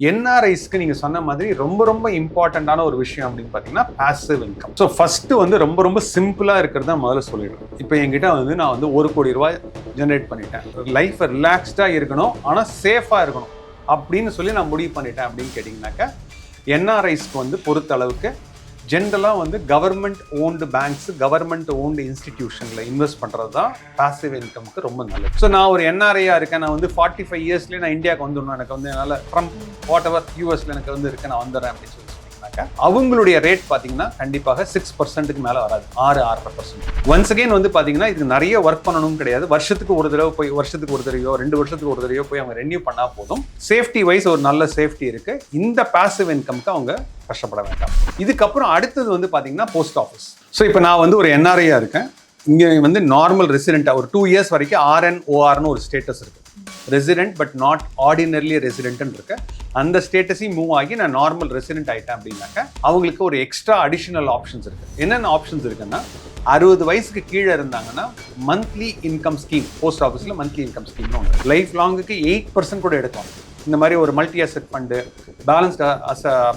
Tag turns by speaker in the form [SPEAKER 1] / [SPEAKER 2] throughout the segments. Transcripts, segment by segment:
[SPEAKER 1] என்ஆர்ஐஸ்க்கு நீங்கள் சொன்ன மாதிரி ரொம்ப ரொம்ப இம்பார்ட்டண்ட்டான ஒரு விஷயம் அப்படின்னு பார்த்தீங்கன்னா பேசிவ் இன்கம் ஸோ ஃபஸ்ட்டு வந்து ரொம்ப ரொம்ப சிம்பிளாக இருக்கிறத முதல்ல சொல்லிடுறேன். இப்போ என்கிட்ட வந்து நான் வந்து ஒரு கோடி ரூபாய் ஜென்ரேட் பண்ணிட்டேன். லைஃப் ரிலாக்ஸ்டாக இருக்கணும் ஆனால் சேஃபாக இருக்கணும் அப்படின்னு சொல்லி நான் முடிவு பண்ணிட்டேன் அப்படின்னு கேட்டிங்கனாக்கா என்ஆர்ஐஸ்க்கு வந்து பொறுத்த அளவுக்கு ஜென்ரலாக வந்து government owned banks government owned இன்ஸ்டிடியூஷனில் invest பண்ணுறது தான் பாசிவ் இன்கம்க்கு ரொம்ப நல்லது. ஸோ நான் ஒரு என்ஆர்ஐயாக இருக்கேன். நான் வந்து ஃபார்ட்டி ஃபைவ் இயர்ஸ்லேயே நான் இந்தியாவுக்கு வந்துடணும். எனக்கு வந்து என்னால் ஃப்ரம் வாட் எவர் யூஎஸ்ல எனக்கு வந்து இருக்கேன் நான் வந்துடுறேன் அப்படின்னு சொல்லி. சொன்னீங்கன்னாக்கா அவங்களுடைய ரேட் பார்த்தீங்கன்னா கண்டிப்பாக சிக்ஸ் பர்சன்ட்டுக்கு மேலே வராது. ஆறு ஆறரை பர்சன்ட் ஒன்ஸ் அகைன் வந்து பார்த்தீங்கன்னா இதுக்கு நிறைய ஒர்க் பண்ணணும் கிடையாது. வருஷத்துக்கு ஒரு தடவை போய் வருஷத்துக்கு ஒரு தடவையோ ரெண்டு வருஷத்துக்கு ஒரு தடவையோ போய் அவங்க ரெனியூ பண்ணால் போதும். சேஃப்டி வைஸ் ஒரு நல்ல சேஃப்டி இருக்கு. இந்த பாசிவ் இன்கம்க்கு அவங்க கஷ்டப்பட வேண்டாம். இதுக்கப்புறம் அடுத்தது வந்து பார்த்தீங்கன்னா போஸ்ட் ஆஃபீஸ் ஸோ இப்போ நான் வந்து ஒரு என்ஆர்ஐயாக இருக்கேன். இங்கே வந்து நார்மல் ரெசிடென்ட்டாக ஒரு டூ இயர்ஸ் வரைக்கும் ஆர்என் ஓஆர்னு ஒரு ஸ்டேட்டஸ் இருக்கு. ரெசிடென்ட் பட் நாட் ஆர்டினர்லி ரெசிடென்ட்னு இருக்கு. அந்த ஸ்டேட்டஸையும் மூவ் ஆகி நான் நார்மல் ரெசிடென்ட் ஆயிட்டேன் அப்படின்னாக்க அவங்களுக்கு ஒரு எக்ஸ்ட்ரா அடிஷனல் ஆப்ஷன்ஸ் இருக்குது என்னென்ன ஆப்ஷன்ஸ் இருக்குன்னா அறுபது வயசுக்கு கீழே இருந்தாங்கன்னா மந்த்லி இன்கம் ஸ்கீம் போஸ்ட் ஆஃபீஸில் மந்த்லி இன்கம் ஸ்கீம்னு ஒன்று லைஃப் லாங்குக்கு எயிட் பர்சன்ட் கூட எடுக்கும் இந்த மாதிரி ஒரு multi asset fund balanced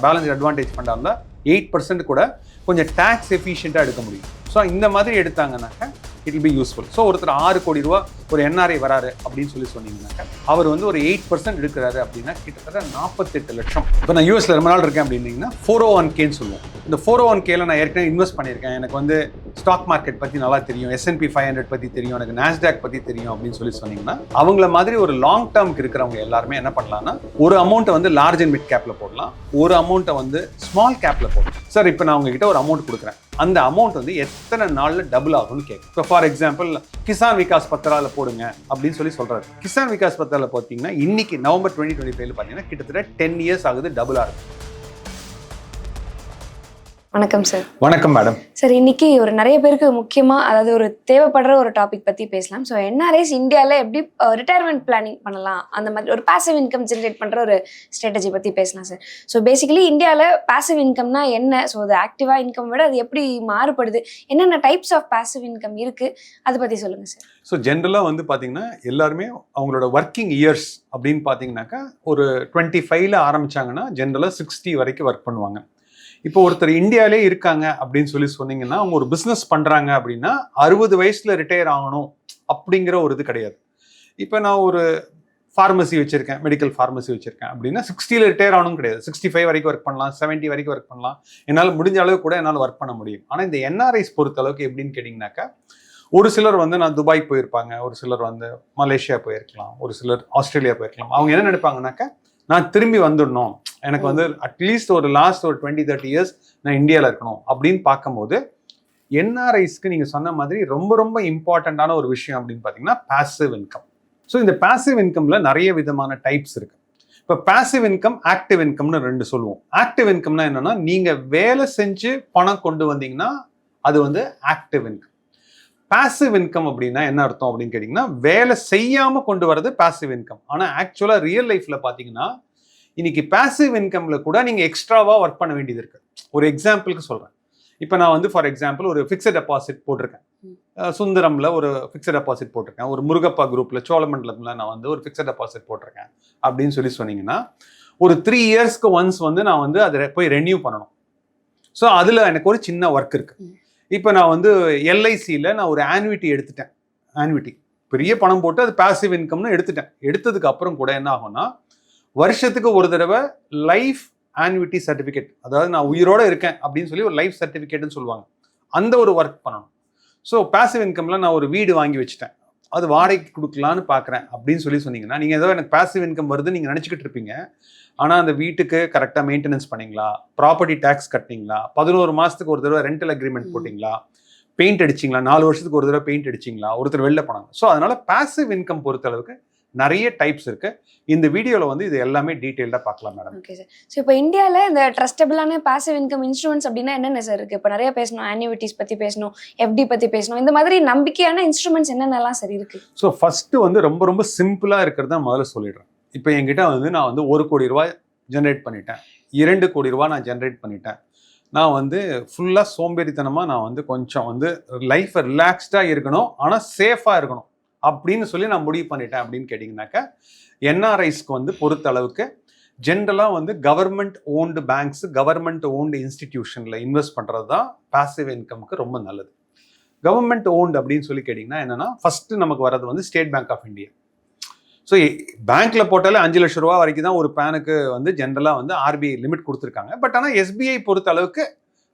[SPEAKER 1] balanced advantage ஃபண்டாக இருந்தால் எயிட் பர்சன்ட் கூட கொஞ்சம் டேக்ஸ் எஃபிஷியண்ட்டாக எடுக்க முடியும். ஸோ இந்த மாதிரி எடுத்தாங்கன்னாக்கா it will be useful so ஒருத்தர் ஆறு கோடி ரூபா ஒரு என்ஆர்ஐ வராரு அப்படின்னு சொல்லி சொன்னீங்கன்னாக்கா அவர் வந்து ஒரு எயிட் பர்சன்ட் எடுக்கிறாரு அப்படின்னா கிட்டத்தட்ட நாற்பத்தெட்டு லட்சம். இப்போ நான் யூஎஸ்ல ரொம்ப நாள் இருக்கேன் அப்படின்னீங்கன்னா ஃபோர் ஓ ஒன் கேன்னு சொல்லுவோம். இந்த ஃபோர் ஓ ஒன் கேல நான் ஏற்கனவே இன்வெஸ்ட் பண்ணியிருக்கேன். எனக்கு வந்து ஸ்டாக் மார்க்கெட் பற்றி நல்லா தெரியும் எஸ்என்பி ஃபைவ் ஹண்ட்ரட் பற்றி தெரியும் எனக்கு நாஸ்டாக் பற்றி தெரியும் அப்படின்னு சொல்லி சொன்னீங்கன்னா அவங்கள மாதிரி ஒரு லாங் டேர்ம்க்கு இருக்கிறவங்க எல்லாருமே என்ன பண்ணலாம்னா ஒரு அமௌண்ட்டை வந்து லார்ஜ் அண்ட் மிட் கேப்ல போடலாம். ஒரு அமௌண்ட்டை வந்து ஸ்மால் கேப்ல போடலாம். சார் இப்போ நான் உங்ககிட்ட ஒரு அமௌண்ட் கொடுக்குறேன். அந்த அமௌண்ட் வந்து எத்தனை நாள்ல டபுள் ஆகும்னு கேட்கும் இப்போ ஃபார் எக்ஸாம்பிள் கிசான் விகாஸ் பத்திரால போடுங்க அப்படின்னு சொல்லி சொல்றாரு. கிசான் விகாஸ் பத்திரால பார்த்தீங்கன்னா இன்னைக்கு நவம்பர் டுவெண்ட்டி டுவெண்ட்டி ஃபைவ்ல பார்த்தீங்கன்னா கிட்டத்தட்ட டென் இயர்ஸ் ஆகுது டபுள் ஆகுது.
[SPEAKER 2] வணக்கம் சார்
[SPEAKER 1] வணக்கம் மேடம்
[SPEAKER 2] சார் இன்னைக்கு ஒரு நிறைய பேருக்கு முக்கியமா அதாவது ஒரு தேவைப்படுற ஒரு டாபிக் பத்தி பேசலாம். ஸோ என்ஆர்ஐஸ் இந்தியாவில் எப்படி ரிட்டையர்மெண்ட் பிளானிங் பண்ணலாம்? அந்த மாதிரி ஒரு பாசிவ் இன்கம் ஜென்ரேட் பண்ற ஒரு ஸ்ட்ராட்டஜி பத்தி பேசலாம் சார் ஸோ பேசிக்கலி இந்தியாவில் பாசிவ் இன்கம்னா என்ன? ஸோ அது ஆக்டிவா இன்கம் விட அது எப்படி மாறுபடுது? என்னென்ன டைப்ஸ் ஆஃப் பாசிவ் இன்கம் இருக்கு? அதை பத்தி சொல்லுங்க சார்
[SPEAKER 1] ஸோ ஜென்ரலாக வந்து பார்த்தீங்கன்னா எல்லாருமே அவங்களோட ஒர்க்கிங் இயர்ஸ் அப்படின்னு பார்த்தீங்கன்னாக்கா ஒரு டுவெண்ட்டி ஃபைவ்ல ஆரம்பிச்சாங்கன்னா ஜென்ரலாக சிக்ஸ்டி வரைக்கும் ஒர்க் பண்ணுவாங்க. இப்போ ஒருத்தர் இந்தியாவிலே இருக்காங்க அப்படின்னு சொல்லி சொன்னீங்கன்னா அவங்க ஒரு பிஸ்னஸ் பண்ணுறாங்க அப்படின்னா அறுபது வயசுல ரிட்டையர் ஆகணும் அப்படிங்கிற ஒரு இது கிடையாது. இப்போ நான் ஒரு ஃபார்மசி வச்சிருக்கேன் மெடிக்கல் ஃபார்மசி வச்சிருக்கேன் அப்படின்னா சிக்ஸ்டியில் ரிட்டையர் ஆகணும் கிடையாது. சிக்ஸ்டி ஃபைவ் வரைக்கும் ஒர்க் பண்ணலாம் செவன்ட்டி வரைக்கும் ஒர்க் பண்ணலாம். என்னால் முடிஞ்ச அளவு கூட என்னால் ஒர்க் பண்ண முடியும். ஆனால் இந்த என்ஆர்ஐஸ் பொறுத்த அளவுக்கு எப்படின்னு கேட்டிங்கனாக்கா ஒரு சிலர் வந்து நான் துபாய் போயிருப்பாங்க ஒரு சிலர் வந்து மலேசியா போயிருக்கலாம் ஒரு சிலர் ஆஸ்திரேலியா போயிருக்கலாம். அவங்க என்ன நினைப்பாங்கனாக்கா நான் திரும்பி வந்துடணும். எனக்கு வந்து அட்லீஸ்ட் ஒரு லாஸ்ட் ஒரு டுவெண்ட்டி தேர்ட்டி இயர்ஸ் நான் இந்தியாவில் இருக்கணும் அப்படின்னு பார்க்கும்போது என்ஆர்ஐஸ்க்கு நீங்கள் சொன்ன மாதிரி ரொம்ப ரொம்ப இம்பார்ட்டண்ட்டான ஒரு விஷயம் அப்படின்னு பார்த்தீங்கன்னா பாசிவ் இன்கம் ஸோ இந்த பாசிவ் இன்கம்ல நிறைய விதமான டைப்ஸ் இருக்கு. இப்போ பாசிவ் இன்கம் ஆக்டிவ் இன்கம்னு ரெண்டு சொல்லுவோம். ஆக்டிவ் இன்கம்னா என்னன்னா நீங்க வேலை செஞ்சு பணம் கொண்டு வந்தீங்கன்னா அது வந்து ஆக்டிவ் இன்கம் பாசிவ் இன்கம் அப்படின்னா என்ன அர்த்தம் அப்படின்னு கேட்டிங்கன்னா வேலை செய்யாம கொண்டு வர்றது பாசிவ் இன்கம் ஆனால் ஆக்சுவலாக ரியல் லைஃப்ல பார்த்தீங்கன்னா இன்னைக்கு பாசிவ் இன்கம்ல கூட நீங்க எக்ஸ்ட்ராவா ஒர்க் பண்ண வேண்டியது இருக்கு. ஒரு எக்ஸாம்பிளுக்கு சொல்றேன். இப்போ நான் வந்து ஃபார் எக்ஸாம்பிள் ஒரு ஃபிக்ஸட் டெபாசிட் போட்டிருக்கேன். சுந்தரம்ல ஒரு ஃபிக்ஸட் டெபாசிட் போட்டிருக்கேன். ஒரு முருகப்பா குரூப்ல சோழமண்டலம்ல நான் வந்து ஒரு ஃபிக்ஸட் டெபாசிட் போட்டிருக்கேன் அப்படின்னு சொல்லி சொன்னீங்கன்னா ஒரு த்ரீ இயர்ஸ்க்கு ஒன்ஸ் வந்து நான் வந்து அதை போய் ரெனியூ பண்ணணும். ஸோ அதில் எனக்கு ஒரு சின்ன ஒர்க் இருக்கு. இப்போ நான் வந்து எல்ஐசியில் நான் ஒரு ஆன்விட்டி எடுத்துட்டேன். ஆன்விட்டி பெரிய பணம் போட்டு அது பாசிவ் இன்கம்னு எடுத்துட்டேன். எடுத்ததுக்கு அப்புறம் கூட என்ன ஆகும்னா வருஷத்துக்கு ஒரு தடவை லைஃப் ஆன்விட்டி சர்டிஃபிகேட் அதாவது நான் உயிரோடு இருக்கேன் அப்படின்னு சொல்லி ஒரு லைஃப் சர்டிஃபிகேட்னு சொல்லுவாங்க. அந்த ஒரு ஒர்க் பண்ணணும். ஸோ பாசிவ் இன்கம்ல நான் ஒரு வீடு வாங்கி வச்சுட்டேன். அது வாடகைக்கு கொடுக்கலான்னு பார்க்குறேன் அப்படின்னு சொல்லி சொன்னீங்கன்னா நீங்கள் ஏதோ எனக்கு பாசிவ் இன்கம் வருதுன்னு நீங்கள் நினச்சிக்கிட்டு இருப்பீங்க. ஆனால் அந்த வீட்டுக்கு கரெக்டாக மெயின்டெனன்ஸ் பண்ணீங்களா? ப்ராப்பர்ட்டி டேக்ஸ் கட்டினீங்களா? பதினோரு மாதத்துக்கு ஒரு தடவை ரெண்டல் அக்ரிமெண்ட். போட்டிங்களா? பெயிண்ட் அடிச்சிங்களா? நாலு வருஷத்துக்கு ஒரு தடவை பெயிண்ட் அடிச்சிங்களா? ஒருத்தர் வெளில போனாங்க. ஸோ அதனால பாசிவ் இன்கம் பொறுத்த அளவுக்கு நிறைய டைப்ஸ் இருக்கு. இந்த வீடியோவில் வந்து இது எல்லாமே டீட்டெயில்டாக பார்க்கலாம் மேடம்
[SPEAKER 2] ஓகே சார் ஸோ இப்போ இந்தியாவில் இந்த ட்ரஸ்டபிளான பாசிவ் இன்கம் இன்ஸ்ட்ருமெண்ட்ஸ் அப்படின்னா என்னென்ன சார் இருக்கு? இப்போ நிறைய பேசணும். ஆன்யூவிட்டிஸ் பத்தி பேசணும். எஃப்டி பத்தி பேசணும். இந்த மாதிரி நம்பிக்கையான இன்ஸ்ட்ருமெண்ட்ஸ் என்னென்னலாம் சார் இருக்கு?
[SPEAKER 1] ஸோ ஃபஸ்ட்டு வந்து ரொம்ப ரொம்ப சிம்பிளாக இருக்கிறத முதல்ல சொல்லிடுறேன். இப்போ என்கிட்ட வந்து நான் வந்து ஒரு கோடி ரூபாய் ஜென்ரேட் பண்ணிட்டேன். இரண்டு கோடி ரூபாய் நான் ஜென்ரேட் பண்ணிட்டேன். நான் வந்து ஃபுல்லாக சோம்பேறித்தனமாக நான் வந்து கொஞ்சம் வந்து லைஃப்பை ரிலாக்ஸ்டாக இருக்கணும். ஆனால் சேஃபாக இருக்கணும். அப்படின்னு சொல்லி நான் முடிவு பண்ணிட்டேன் அப்படின்னு கேட்டிங்கனாக்கா என்ஆர்ஐஸ்க்கு வந்து பொறுத்த அளவுக்கு ஜென்ரலாக வந்து government owned banks government owned இன்ஸ்டிடியூஷனில் invest பண்ணுறது தான் பாசிவ் இன்கம்க்கு ரொம்ப நல்லது. கவர்மெண்ட் ஓன்டு அப்படின்னு சொல்லி கேட்டிங்கன்னா என்னன்னா ஃபர்ஸ்ட் நமக்கு வர்றது வந்து State Bank of India so பேங்க்ல போட்டாலே அஞ்சு லட்ச ரூபா வரைக்கும் தான் ஒரு பேனுக்கு வந்து ஜென்ரலாக வந்து ஆர்பிஐ லிமிட் கொடுத்துருக்காங்க. பட் ஆனால் எஸ்பிஐ பொறுத்த அளவுக்கு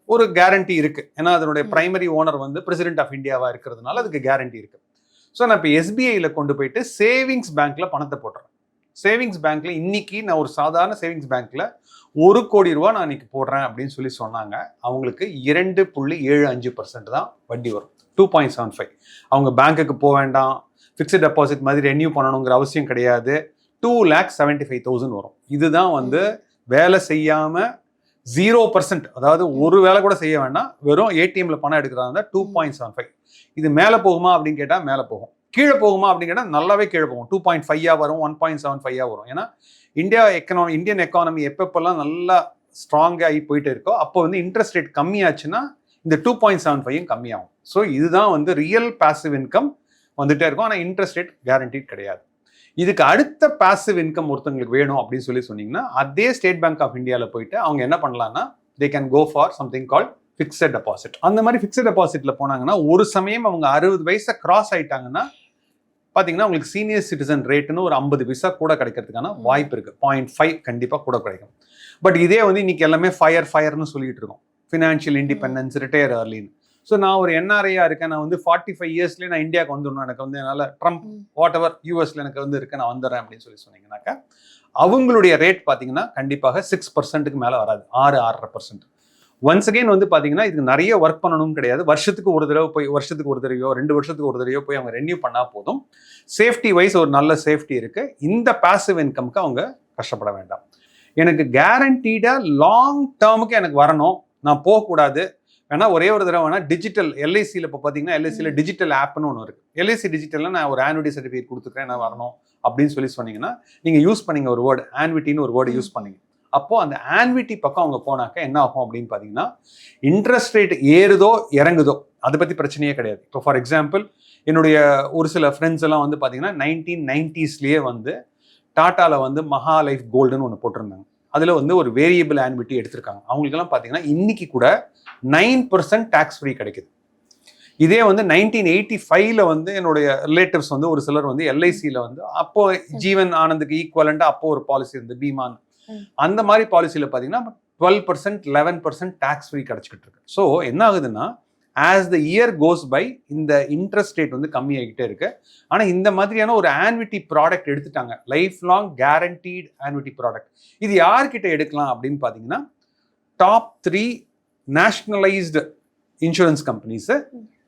[SPEAKER 1] ஒரு கேரண்டி இருக்கு. ஏன்னா அதனுடைய. பிரைமரி ஓனர் வந்து பிரசிடென்ட் ஆஃப் இந்தியாவா இருக்கிறதுனால அதுக்கு கேரண்டி இருக்கு. ஸோ நான் இப்போ எஸ்பிஐயில் கொண்டு போயிட்டு சேவிங்ஸ் பேங்க்கில் பணத்தை போட்டுறேன். சேவிங்ஸ் பேங்க்கில் இன்னைக்கு நான் ஒரு சாதாரண சேவிங்ஸ் பேங்க்கில் ஒரு கோடி ரூபா நான் இன்னைக்கு போடுறேன் அப்படின்னு சொல்லி சொன்னாங்க. அவங்களுக்கு இரண்டு புள்ளி ஏழு அஞ்சு பர்சன்ட் தான் வட்டி வரும். டூ பாயிண்ட் செவன் ஃபைவ் அவங்க பேங்க்குக்கு போக வேண்டாம். ஃபிக்ஸட் டெபாசிட் மாதிரி ரெனியூ பண்ணணுங்கிற அவசியம் கிடையாது. Two lakh seventy five thousand வரும். இதுதான் வந்து வேலை செய்யாமல் ஜீரோ பர்சன்ட் அதாவது ஒரு வேலை கூட செய்ய வேண்டாம். வெறும் ஏடிஎம்ல பணம் எடுக்கிறதா டூ பாயிண்ட் செவன் ஃபைவ் இது மேலே போகுமா அப்படின்னு கேட்டால் மேலே போகும். கீழே போகுமா அப்படின்னு கேட்டால் நல்லாவே கீழே போகும். டூ பாயிண்ட் ஃபைவ் வரும் ஒன் பாயிண்ட் செவன் ஃபைவ் வரும். ஏன்னா இந்தியா எக்கனாமி இந்தியன் எக்கானமி எப்பப்பெல்லாம் நல்லா ஸ்ட்ராங்காக போயிட்டு இருக்கோ அப்போ வந்து இன்ட்ரெஸ்ட் ரேட் கம்மியாச்சுன்னா இந்த டூ பாயிண்ட் செவன் ஃபைவும் கம்மியாகும். ஸோ இதுதான் வந்து ரியல் பாசிவ் இன்கம் வந்துட்டே இருக்கும். ஆனால் இன்ட்ரெஸ்ட் ரேட் கேரண்டீட் கிடையாது. இதுக்கு அடுத்த பாசிவ் இன்கம் ஒருத்தங்களுக்கு வேணும் அப்படின்னு சொல்லி சொன்னீங்கன்னா அதே ஸ்டேட் பேங்க் ஆஃப் இந்தியாவில் போயிட்டு அவங்க என்ன பண்ணலாம்னா they can go for something call fixed deposit அந்த மாதிரி ஃபிக்ஸட் டெபாசிட்ல போனாங்கன்னா ஒரு சமயம் அவங்க அறுபது வயசை கிராஸ் ஆயிட்டாங்கன்னா பாத்தீங்கன்னா உங்களுக்கு சீனியர் சிட்டிசன் ரேட்டுன்னு ஒரு ஐம்பது பைசா கூட கிடைக்கிறதுக்கான. வாய்ப்பு இருக்கு. பாயிண்ட் ஃபைவ் கண்டிப்பா கூட கிடைக்கும். பட் இதே வந்து இன்னைக்கு எல்லாமே ஃபயர் ஃபயர்னு சொல்லிட்டு இருக்கோம். ஃபினான்ஷியல் இண்டிபெண்டன்ஸ் ரிட்டையர் ஏர்லின்னு ஸோ நான் ஒரு என்ஆர்ஐயா இருக்கேன். நான் வந்து ஃபார்ட்டி ஃபைவ் இயர்ஸ்லேயே நான் இந்தியாவுக்கு வந்துடணும். எனக்கு வந்து என்னால் ட்ரம்ப். வாட் எவர் யூஎஸ்ல எனக்கு வந்து இருக்கு. நான் வந்துடுறேன் அப்படின்னு சொல்லி சொன்னீங்கன்னாக்கா அவங்களுடைய ரேட் பார்த்தீங்கன்னா கண்டிப்பாக சிக்ஸ் பர்சன்ட்டுக்கு மேலே வராது. ஆறு ஆறரை பர்சன்ட் ஒன்ஸ் அகைன் வந்து பார்த்தீங்கன்னா இதுக்கு நிறைய ஒர்க் பண்ணணும் கிடையாது. வருஷத்துக்கு ஒரு தடவை போய் வருஷத்துக்கு ஒரு தடவையோ ரெண்டு வருஷத்துக்கு ஒரு தடவையோ போய் அவங்க ரெனியூ பண்ணால் போதும். சேஃப்டி வைஸ் ஒரு நல்ல சேஃப்டி இருக்கு. இந்த பாசிவ் இன்கம்க்கு அவங்க கஷ்டப்பட வேண்டாம். எனக்கு கேரண்டீடாக லாங் டேர்முக்கு எனக்கு வரணும். நான் போகக்கூடாது. வேணா ஒரே ஒரு தடவை வேணா டிஜிட்டல் எல்ஐசியில் இப்போ பார்த்தீங்கன்னா எல்ஐசியில் டிஜிட்டல் ஆப்னு ஒன்று இருக்கு. எல்ஐசி டிஜிட்டலில் நான் ஒரு ஆனுவிட்டி சர்டிஃபிகேட் கொடுத்துக்கிறேன் நான் வரணும் அப்படின்னு சொல்லி சொன்னீங்கன்னா நீங்கள் யூஸ் பண்ணீங்க ஒரு வேர்டு ஆன்விட்டின்னு ஒரு வேர்டு யூஸ் பண்ணீங்க. அப்போ அந்த ஆன்விட்டி பக்கம் அவங்க போனாக்க என்ன ஆகும் அப்படின்னு பார்த்தீங்கன்னா இன்ட்ரெஸ்ட் ரேட் ஏறுதோ இறங்குதோ அதை பற்றி பிரச்சனையே கிடையாது. இப்போ ஃபார் எக்ஸாம்பிள் என்னுடைய ஒரு சில ஃப்ரெண்ட்ஸ் எல்லாம் வந்து பார்த்தீங்கன்னா நைன்டீன் நைன்டிஸ்லேயே வந்து டாட்டாவில் வந்து மகா லைஃப் கோல்டுன்னு ஒன்று போட்டிருந்தாங்க. அதில் வந்து ஒரு வேரியபிள் ஆன்விட்டி எடுத்திருக்காங்க. அவங்களுக்கெல்லாம் பார்த்தீங்கன்னா இன்னைக்கு கூட நைன் பர்சன்ட் டேக்ஸ் ஃப்ரீ கிடைக்குது. இதே வந்து நைன்டீன் எயிட்டி ஃபைவ்ல வந்து என்னுடைய ரிலேட்டிவ்ஸ் வந்து ஒரு சிலர் வந்து எல்ஐசியில் வந்து அப்போ ஜீவன் ஆனந்துக்கு ஈக்குவலண்டா அப்போ ஒரு பாலிசி இருந்து பீமான். அந்த மாதிரி பாலிசியில் பார்த்தீங்கன்னா twelve percent eleven percent tax free கிடைச்சிக்கிட்டு இருக்கு. ஸோ என்ன ஆகுதுன்னா as the year goes by இந்த இன்ட்ரெஸ்ட் ரேட் வந்து கம்மியாகிட்டே இருக்கு. ஆனால் இந்த மாதிரியான ஒரு ஆன்விட்டி ப்ராடக்ட் எடுத்துட்டாங்க. Life long guaranteed annuity product இது யார்கிட்ட எடுக்கலாம் அப்படின்னு பார்த்தீங்கன்னா top three nationalised insurance companies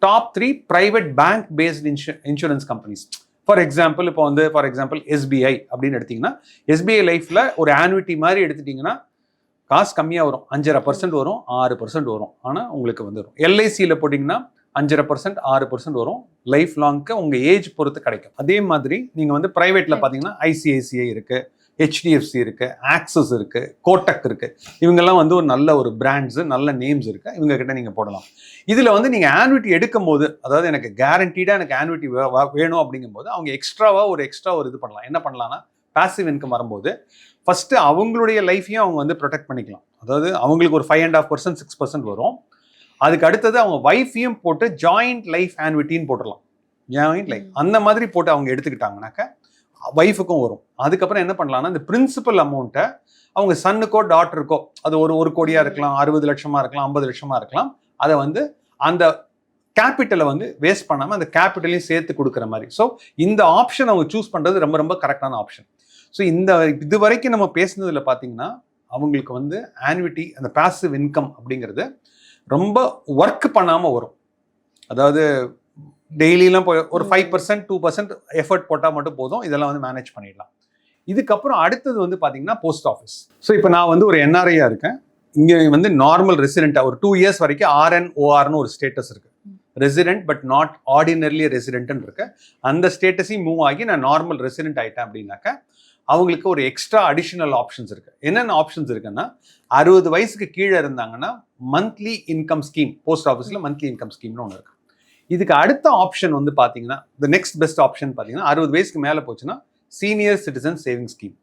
[SPEAKER 1] top three private bank based insurance companies for example இப்போ வந்து ஃபார் எக்ஸாம்பிள் எஸ்பிஐ அப்படின்னு எடுத்தீங்கன்னா எஸ்பிஐ லைஃப்ல ஒரு ஆன்விட்டி மாதிரி எடுத்துட்டீங்கன்னா காசு கம்மியாக வரும். அஞ்சரை பர்சன்ட் வரும் ஆறு பர்சன்ட் வரும். ஆனால் உங்களுக்கு வந்துடும் எல்ஐசியில் போட்டிங்கன்னா அஞ்சரை பர்சன்ட் ஆறு பர்சன்ட் வரும். லைஃப் லாங்க்கு உங்கள் ஏஜ் பொறுத்து கிடைக்கும். அதே மாதிரி நீங்கள் வந்து ப்ரைவேட்டில் பார்த்தீங்கன்னா ஐசிஐசிஐ இருக்குது ஹெச்டிஎஃப்சி இருக்குது ஆக்சஸ் இருக்குது கோட்டக் இருக்குது இவங்கெல்லாம் வந்து ஒரு நல்ல ஒரு பிராண்ட்ஸு நல்ல நேம்ஸ் இருக்குது இவங்க கிட்ட நீங்கள் போடலாம். இதில் வந்து நீங்கள் ஆன்விட்டி எடுக்கும் போது அதாவது எனக்கு கேரண்டீடாக எனக்கு ஆன்விட்டி வேணும் அப்படிங்கும்போது அவங்க எக்ஸ்ட்ராவாக ஒரு எக்ஸ்ட்ரா ஒரு இது பண்ணலாம். என்ன பண்ணலாம்னா பாசிவ் இன்கம் வரும்போது ஃபர்ஸ்ட் அவங்களுடைய லைஃப்பையும் அவங்க வந்து ப்ரொடெக்ட் பண்ணிக்கலாம். அதாவது அவங்களுக்கு ஒரு five and half percent six percent வரும். அதுக்கு அடுத்தது அவங்க ஒய்ஃபையும் போட்டு ஜாயிண்ட் லைஃப் ஆன்விட்டின்னு போட்டுடலாம். ஜாயிண்ட் லைஃப் அந்த மாதிரி போட்டு அவங்க எடுத்துக்கிட்டாங்கனாக்க ஒய்ஃபுக்கும் வரும். அதுக்கப்புறம் என்ன பண்ணலாம்னா இந்த பிரின்சிபல் அமௌண்ட்டை அவங்க சன்னுக்கோ டாட்டருக்கோ அது ஒரு ஒரு கோடியாக இருக்கலாம் அறுபது லட்சமாக இருக்கலாம் ஐம்பது லட்சமாக இருக்கலாம் அதை வந்து அந்த கேபிட்டலை வந்து வேஸ்ட் பண்ணாமல் அந்த கேபிட்டலையும் சேர்த்து கொடுக்குற மாதிரி. ஸோ இந்த ஆப்ஷன் அவங்க சூஸ் பண்ணுறது ரொம்ப ரொம்ப கரெக்டான ஆப்ஷன் ஸோ இந்த இது வரைக்கும் நம்ம பேசுனதில் பார்த்தீங்கன்னா அவங்களுக்கு வந்து ஆன்விட்டி அந்த பேசிவ் இன்கம் அப்படிங்கிறது ரொம்ப ஒர்க் பண்ணாமல் வரும். அதாவது டெய்லிலாம் போய் ஒரு. Five percent two percent effort போட்டால் மட்டும் போதும். இதெல்லாம் வந்து மேனேஜ் பண்ணிடலாம். இதுக்கப்புறம் அடுத்தது வந்து பார்த்தீங்கன்னா போஸ்ட் ஆஃபீஸ் ஸோ இப்போ நான் வந்து ஒரு என்ஆர்ஐயா இருக்கேன். இங்கே வந்து நார்மல் ரெசிடென்ட்டாக ஒரு டூ இயர்ஸ் வரைக்கும் ஆர்என் ஓஆர்னு ஒரு ஸ்டேட்டஸ் இருக்கு. ரெசிடென்ட் பட் நாட் ஆர்டினர்லி ரெசிடென்ட்னு இருக்கு. அந்த ஸ்டேட்டஸையும் மூவ் ஆகி நான் நார்மல் ரெசிடென்ட் ஆயிட்டேன் அப்படின்னாக்க அவங்களுக்கு ஒரு எக்ஸ்ட்ரா அடிஷனல் ஆப்ஷன்ஸ் இருக்கு. என்னென்ன ஆப்ஷன்ஸ் இருக்குன்னா அறுபது வயசுக்கு கீழே இருந்தாங்கன்னா மந்த்லி இன்கம் ஸ்கீம் போஸ்ட் ஆஃபீஸில் மந்த்லி இன்கம் ஸ்கீம்னு ஒன்று இருக்கு. இதுக்கு அடுத்த ஆப்ஷன் வந்து பார்த்தீங்கன்னா த நெக்ஸ்ட் பெஸ்ட் ஆப்ஷன் பார்த்தீங்கன்னா அறுபது வயசுக்கு மேலே போச்சுன்னா சீனியர் சிட்டிசன் சேவிங் ஸ்கீம்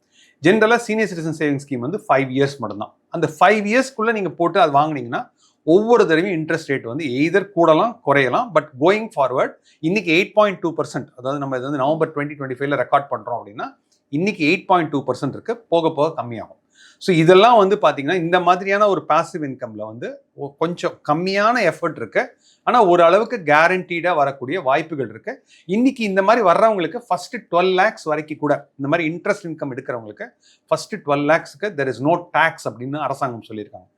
[SPEAKER 1] ஜென்ரலாக சீனியர் சிட்டிசன் சேவிங் ஸ்கீம் வந்து ஃபைவ் இயர்ஸ் மட்டும்தான். அந்த ஃபைவ் இயர்ஸ்க்குள்ளே நீங்கள் போட்டு அது வாங்கினீங்கன்னா ஒவ்வொரு தடவையும் இன்ட்ரெஸ்ட் ரேட் வந்து எய்தர் கூடலாம் குறையலாம் பட் கோயிங் ஃபார்வர்ட் இன்னைக்கு எயிட் பாயிண்ட் டூ பர்சன்ட் அதாவது நம்ம இது வந்து நவம்பர் டுவெண்ட்டி டுவெண்ட்டி ஃபைவ்ல ரெக்கார்ட் பண்ணுறோம் அப்படின்னா இன்னைக்கு எயிட் பாயிண்ட் டூ பர்சன்ட் இருக்குது போக போக கம்மியாகும். ஸோ இதெல்லாம் வந்து பார்த்தீங்கன்னா இந்த மாதிரியான ஒரு பாசிவ் இன்கம்ல வந்து கொஞ்சம் கம்மியான எஃபர்ட் இருக்கு. ஆனால் ஓரளவுக்கு கேரண்டீடாக வரக்கூடிய வாய்ப்புகள் இருக்கு. இன்னைக்கு இந்த மாதிரி வர்றவங்களுக்கு ஃபஸ்ட்டு டுவெல் லேக்ஸ் வரைக்கும் கூட இந்த மாதிரி இன்ட்ரெஸ்ட் இன்கம் எடுக்கிறவங்களுக்கு ஃபஸ்ட்டு டுவெல் லேக்ஸ்க்கு தெர் இஸ் நோ டேக்ஸ் அப்படின்னு அரசாங்கம் சொல்லியிருக்காங்க.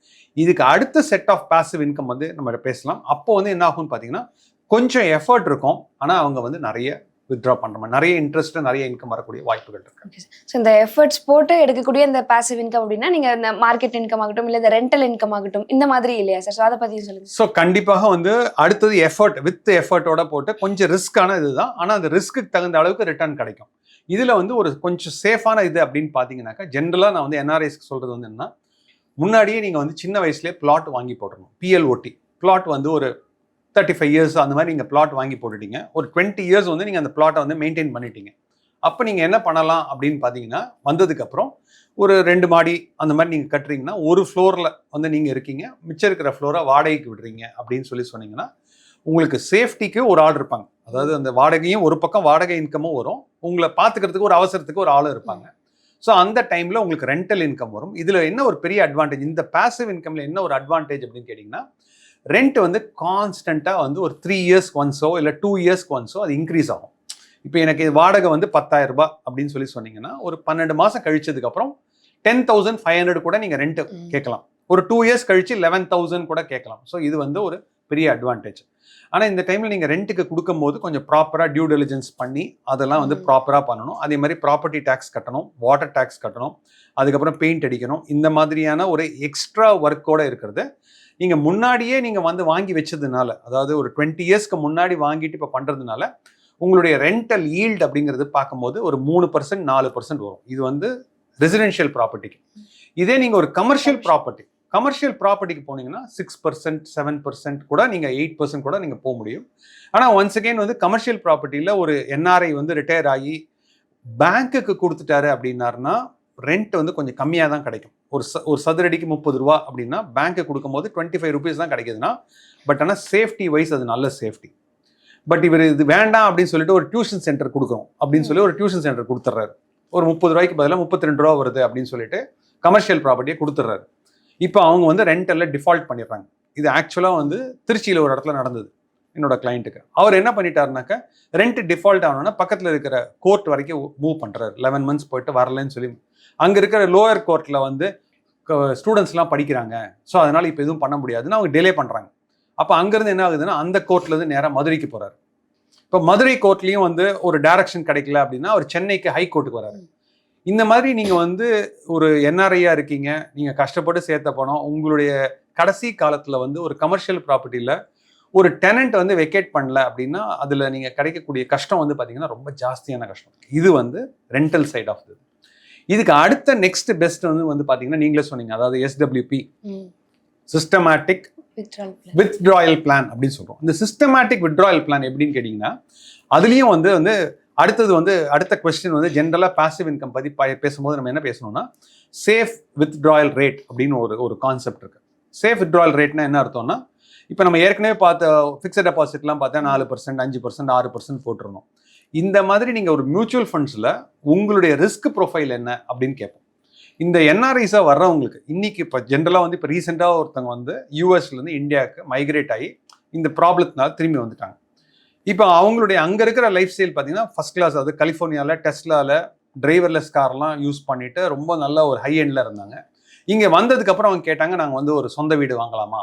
[SPEAKER 1] இதுக்கு அடுத்த செட் ஆஃப் பாசிவ் இன்கம் வந்து நம்ம பேசலாம். அப்போ வந்து என்ன ஆகும்னு பார்த்தீங்கன்னா கொஞ்சம் எஃபர்ட் இருக்கும். ஆனால் அவங்க வந்து நிறைய வித்ட்ரா பண்ற மாதிரி. நிறைய இன்ட்ரெஸ்ட் நிறைய இன்கம் வரக்கூடிய வாய்ப்புகள் இருக்கு.
[SPEAKER 2] ஸோ இந்த எஃபர்ட்ஸ் போட்டு எடுக்கக்கூடிய இந்த பாசிவ் இன்கம் அப்படின்னா நீங்க இந்த மார்க்கெட் இன்கம் ஆகட்டும் இல்ல இந்த ரெண்டல் இன்கம் ஆகட்டும் இந்த மாதிரி இல்லையா சார் ஸோ அதை பத்தி சொல்லுங்க
[SPEAKER 1] ஸோ கண்டிப்பாக வந்து அடுத்தது எஃபர்ட் வித் எஃபர்ட்டோட போட்டு கொஞ்சம் ரிஸ்க்கான இதுதான் ஆனால் அந்த ரிஸ்க்கு தகுந்த அளவுக்கு ரிட்டர்ன் கிடைக்கும். இதில் வந்து ஒரு கொஞ்சம் சேஃபான இது அப்படின்னு பார்த்தீங்கன்னாக்கா ஜென்ரலாக நான் வந்து என்ஆர்ஐஸ்க்கு சொல்கிறது வந்து என்னன்னா முன்னாடியே நீங்கள் வந்து சின்ன வயசுலேயே பிளாட் வாங்கி போட்டுருணும் பிஎல்ஓடி பிளாட் வந்து ஒரு தேர்ட்டி ஃபைவ் இயர்ஸ் அந்த மாதிரி நீங்கள் பிளாட் வாங்கி போட்டுட்டீங்க. ஒரு டுவெண்ட்டி இயர்ஸ் வந்து நீங்கள் அந்த பிளாட்டை வந்து மெயின்டைன் பண்ணிட்டீங்க. அப்போ நீங்கள் என்ன பண்ணலாம் அப்படின்னு பார்த்தீங்கன்னா வந்ததுக்கப்புறம் ஒரு ரெண்டு மாடி அந்த மாதிரி நீங்கள் கட்டுறீங்கன்னா ஒரு ஃப்ளோரில் வந்து நீங்கள் இருக்கீங்க. மிச்சம் இருக்கிற ஃப்ளோரை வாடகைக்கு விடுறீங்க அப்படின்னு சொல்லி சொன்னீங்கன்னா உங்களுக்கு சேஃப்டிக்கு ஒரு ஆள் இருப்பாங்க. அதாவது அந்த வாடகையும் ஒரு பக்கம் வாடகை இன்கமும் வரும். உங்களை பார்த்துக்கிறதுக்கு ஒரு அவசரத்துக்கு ஒரு ஆள் இருப்பாங்க. ஸோ அந்த டைமில் உங்களுக்கு ரெண்டல் இன்கம் வரும். இதில் என்ன ஒரு பெரிய அட்வான்டேஜ் இந்த பாசிவ் இன்கமில் என்ன ஒரு அட்வான்டேஜ் அப்படின்னு கேட்டிங்கன்னா ரெண்ட் வந்து கான்ஸ்டண்ட்டாக வந்து ஒரு த்ரீ இயர்ஸ்க்கு ஒன்ஸோ இல்லை டூ இயர்ஸ்க்கு ஒன்ஸோ அது இன்க்ரீஸ் ஆகும். இப்போ எனக்கு இது வாடகை வந்து 10000 ரூபாய் அப்படின்னு சொல்லி சொன்னீங்கன்னா ஒரு பன்னெண்டு மாதம் கழிச்சதுக்கப்புறம் டென் தௌசண்ட் ஃபைவ் ஹண்ட்ரட் கூட நீங்கள் ரெண்ட்
[SPEAKER 2] ம்.
[SPEAKER 1] கேட்கலாம். ஒரு டூ இயர்ஸ் கழிச்சு லெவன் தௌசண்ட் கூட கேட்கலாம். ஸோ இது வந்து ஒரு பெரிய அட்வான்டேஜ் ஆனால் இந்த டைமில் நீங்கள் ரெண்ட்டுக்கு கொடுக்கும்போது கொஞ்சம் ப்ராப்பராக டியூ டெலிஜென்ஸ் பண்ணி அதெல்லாம் வந்து. ப்ராப்பராக பண்ணணும். அதே மாதிரி ப்ராப்பர்ட்டி டேக்ஸ் கட்டணும் வாட்டர் டேக்ஸ் கட்டணும் அதுக்கப்புறம் பெயிண்ட் அடிக்கணும். இந்த மாதிரியான ஒரு எக்ஸ்ட்ரா ஒர்க்கோட இருக்கிறது நீங்கள் முன்னாடியே நீங்கள் வந்து வாங்கி வச்சதுனால அதாவது ஒரு டுவெண்ட்டி இயர்ஸ்க்கு முன்னாடி வாங்கிட்டு இப்போ பண்ணுறதுனால உங்களுடைய ரெண்டல் ஈல்டு அப்படிங்கிறது பார்க்கும்போது ஒரு மூணு பர்சன்ட் நாலு பர்சன்ட் வரும். இது வந்து ரெசிடென்ஷியல் ப்ராப்பர்ட்டிக்கு இதே நீங்கள் ஒரு கமர்ஷியல் ப்ராப்பர்ட்டி கமர்ஷியல் ப்ராப்பர்ட்டிக்கு போனீங்கன்னா சிக்ஸ் பர்சன்ட் செவன் பர்சன்ட் கூட நீங்கள் எயிட் பர்சன்ட் கூட நீங்கள் போக முடியும். ஆனால் ஒன்ஸ் அகெயின் வந்து கமர்ஷியல் ப்ராப்பர்ட்டியில் ஒரு என்ஆர்ஐ வந்து ரிட்டையர் ஆகி பேங்க்குக்கு கொடுத்துட்டாரு அப்படின்னாருன்னா ரெண்ட் வந்து கொஞ்சம் கம்மியாக தான் கிடைக்கும். ஒரு ச ஒரு சதுரடிக்கு முப்பது ரூபா அப்படின்னா பேங்க்கு கொடுக்கும்போது டுவெண்ட்டி ஃபைவ் ருபீஸ் தான் கிடைக்குதுன்னா பட் ஆனால் சேஃப்டி வைஸ் அது நல்ல சேஃப்டி பட் இவர் இது வேண்டாம் அப்படின்னு சொல்லிட்டு ஒரு டியூஷன் சென்டர் கொடுக்குறோம் அப்படின்னு சொல்லி ஒரு டியூஷன் சென்டர் கொடுத்துட்றாரு ஒரு முப்பது ரூபாய்க்கு பதிலாக முப்பத்தி ரெண்டு ரூபா வருது அப்படின்னு சொல்லிட்டு கமர்ஷியல் ப்ராப்பர்ட்டியை கொடுத்துட்றாரு இப்போ அவங்க வந்து ரெண்டெல்லாம் டிஃபால்ட் பண்ணிடுறாங்க. இது ஆக்சுவலாக வந்து திருச்சியில் ஒரு இடத்துல நடந்தது என்னோட கிளைண்ட்டுக்கு அவர் என்ன பண்ணிட்டாருனாக்க ரெண்ட் டிஃபால்ட் ஆனோன்னா பக்கத்தில் இருக்கிற கோர்ட் வரைக்கும் மூவ் பண்ணுறாரு லெவன் மந்த்ஸ் போயிட்டு வரலன்னு சொல்லி அங்கே இருக்கிற லோயர் கோர்ட்டில் வந்து ஸ்டூடெண்ட்ஸ்லாம் படிக்கிறாங்க. ஸோ அதனால் இப்போ எதுவும் பண்ண முடியாதுன்னு அவங்க டிலே பண்ணுறாங்க அப்போ அங்கேருந்து என்ன ஆகுதுன்னா அந்த கோர்ட்லேருந்து நேராக மதுரைக்கு போகிறாரு இப்போ மதுரை கோர்ட்லேயும் வந்து ஒரு டைரக்ஷன் கிடைக்கல அப்படின்னா அவர் சென்னைக்கு ஹை கோர்ட்டுக்கு வராரு. இந்த மாதிரி நீங்கள் வந்து ஒரு என்ஆர்ஐயா இருக்கீங்க நீங்கள் கஷ்டப்பட்டு சேர்த்த பணம் உங்களுடைய கடைசி காலத்தில் வந்து ஒரு கமர்ஷியல் ப்ராப்பர்ட்டியில் ஒரு டெனண்ட் வந்து வெக்கேட் பண்ணல அப்படின்னா அதில் நீங்கள் கிடைக்கக்கூடிய கஷ்டம் வந்து பார்த்தீங்கன்னா ரொம்ப ஜாஸ்தியான கஷ்டம். இது வந்து ரெண்டல் சைட் ஆஃப் இது இதுக்கு அடுத்த நெக்ஸ்ட் பெஸ்ட் வந்து வந்து பார்த்தீங்கன்னா நீங்களே சொன்னீங்க. அதாவது எஸ்டபிள்யூபி சிஸ்டமேட்டிக் வித்ட்ராயல் பிளான் அப்படின்னு சொல்றோம். இந்த சிஸ்டமேட்டிக் வித்ட்ராயல் பிளான் எப்படின்னு கேட்டிங்கன்னா அதுலேயும் வந்து வந்து அடுத்தது வந்து அடுத்த கொஸ்டின் வந்து ஜென்ரலாக பாசிவ் இன்கம் பற்றி பேசும்போது நம்ம என்ன பேசணும்னா சேஃப் வித்ட்ராயல் ரேட் அப்படின்னு ஒரு ஒரு கான்செப்ட் இருக்கு. சேஃப் வித்ட்ராயல் ரேட்னா என்ன அர்த்தம்னா இப்போ நம்ம ஏற்கனவே பார்த்த ஃபிக்ஸட் டெபாசிட்லாம் பார்த்தா நாலு பர்சன்ட் அஞ்சு பர்சன்ட் ஆறு பர்சன்ட் போட்டிருந்தோம். இந்த மாதிரி நீங்கள் ஒரு மியூச்சுவல் ஃபண்ட்ஸில் உங்களுடைய ரிஸ்க் ப்ரொஃபைல் என்ன அப்படின்னு கேட்போம். இந்த என்ஆர்ஐஸாக வர்றவங்களுக்கு இன்றைக்கி இப்போ ஜென்ரலாக வந்து இப்போ ரீசெண்டாக ஒருத்தவங்க வந்து யூஎஸ்லேருந்து இந்தியாவுக்கு மைக்ரேட் ஆகி இந்த ப்ராப்ளத்தினால திரும்பி வந்துட்டாங்க. இப்போ அவங்களுடைய அங்கே இருக்கிற லைஃப் ஸ்டைல் பார்த்தீங்கன்னா ஃபர்ஸ்ட் கிளாஸ் அது கலிஃபோர்னியாவில் டெஸ்லாவில் டிரைவர்லெஸ் கார்லாம் யூஸ் பண்ணிவிட்டு ரொம்ப நல்ல ஒரு ஹை எண்டில் இருந்தாங்க. இங்கே வந்ததுக்கப்புறம் அவங்க கேட்டாங்க நாங்கள் வந்து ஒரு சொந்த வீடு வாங்கலாமா?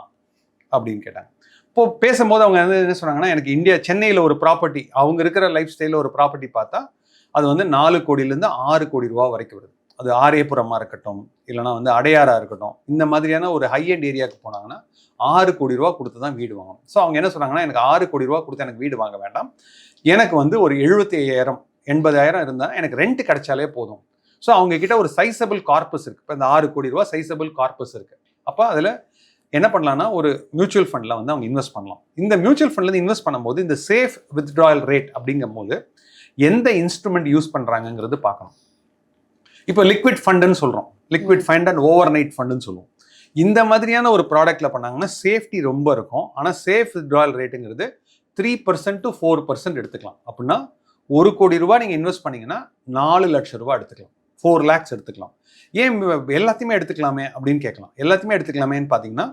[SPEAKER 1] அப்படின்னு கேட்டாங்க. இப்போ பேசும்போது அவங்க வந்து என்ன சொன்னாங்கன்னா எனக்கு இந்தியா சென்னையில் ஒரு ப்ராப்பர்ட்டி அவங்க இருக்கிற லைஃப் ஸ்டைலில் ஒரு ப்ராப்பர்ட்டி பார்த்தா அது வந்து நாலு கோடியிலேருந்து ஆறு கோடி ரூபா வரைக்கும் வருது. அது ஆரியபுரமாக இருக்கட்டும் இல்லைனா வந்து அடையாரா இருக்கட்டும் இந்த மாதிரியான ஒரு ஹை அண்ட் ஏரியாவுக்கு போனாங்கன்னா ஆறு கோடி ரூபா கொடுத்து தான் வீடு வாங்கணும். ஸோ அவங்க என்ன சொன்னாங்கன்னா எனக்கு ஆறு கோடி ரூபா கொடுத்து எனக்கு வீடு வாங்க வேண்டாம். எனக்கு வந்து ஒரு எழுபத்தி ஐயாயிரம் எண்பதாயிரம் இருந்தால் எனக்கு ரெண்ட் கிடைச்சாலே போதும். ஸோ அவங்க கிட்ட ஒரு சைசபிள் கார்பஸ் இருக்குது இப்போ இந்த ஆறு கோடி ரூபா சைசபிள் கார்பஸ் இருக்குது அப்போ அதில் என்ன பண்ணலாம்னா ஒரு மியூச்சுவல் ஃபண்டில் வந்து அவங்க இன்வெஸ்ட் பண்ணலாம். இந்த மியூச்சுவல் ஃபண்ட்லேருந்து இன்வெஸ்ட் பண்ணும்போது இந்த சேஃப் வித்ட்ராயல் ரேட் அப்படிங்கும்போது எந்த இன்ஸ்ட்ருமெண்ட் யூஸ் பண்ணுறாங்கங்கிறது பார்க்கணும். இப்போ லிக்விட் ஃபண்டுன்னு சொல்கிறோம் liquid fund and overnight ஃபண்டுன்னு சொல்லுவோம். இந்த மாதிரியான ஒரு ப்ராடக்ட்டில் பண்ணாங்கன்னா சேஃப்டி ரொம்ப இருக்கும். ஆனால் safe withdrawal ரேட்டுங்கிறது three percent to four percent எடுத்துக்கலாம். அப்படின்னா ஒரு கோடி ரூபாய் நீங்கள் இன்வெஸ்ட் பண்ணீங்கன்னா நாலு லட்சம் ரூபா எடுத்துக்கலாம். ஃபோர் லேக்ஸ் எடுத்துக்கலாம். ஏன் எல்லாத்தையுமே எடுத்துக்கலாமே அப்படின்னு கேட்கலாம். எல்லாத்தையுமே எடுத்துக்கலாமேன்னு பார்த்தீங்கன்னா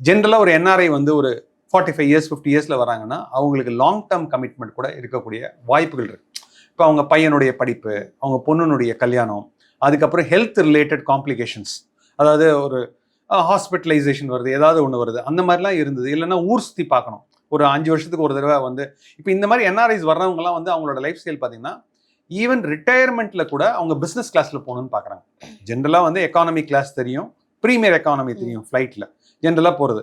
[SPEAKER 1] ஜென்ரலாக ஒரு என்ஆர்ஐ வந்து ஒரு ஃபார்ட்டி ஃபைவ் இயர்ஸ் ஃபிஃப்டி இயர்ஸில் வராங்கன்னா அவங்களுக்கு லாங் டேர்ம் கமிட்மெண்ட் கூட இருக்கக்கூடிய வாய்ப்புகள் இருக்கு. இப்போ அவங்க பையனுடைய படிப்பு அவங்க பொண்ணுனுடைய கல்யாணம் அதுக்கப்புறம் ஹெல்த் ரிலேட்டட் காம்ப்ளிகேஷன்ஸ் அதாவது ஒரு ஹாஸ்பிட்டலைசேஷன் வருது ஏதாவது ஒன்று வருது. அந்த மாதிரிலாம் இருந்தது. இல்லைன்னா ஊர் சுற்றி பார்க்கணும். ஒரு அஞ்சு வருஷத்துக்கு ஒரு தடவை வந்து இப்போ இந்த மாதிரி என்ஆர்ஐஸ் வர்றவங்கலாம் வந்து அவங்களோட லைஃப் ஸ்டைல் பார்த்தீங்கன்னா ஈவன் ரிட்டையர்மெண்ட்டில் கூட அவங்க பிஸ்னஸ் கிளாஸில் போகணும்னு பார்க்குறாங்க. ஜென்ரலாக வந்து எக்கானமி கிளாஸ் தெரியும் ப்ரீமியர் எக்கானமி தெரியும் ஃப்ளைட்டில் ஜென்ரலாக போகிறது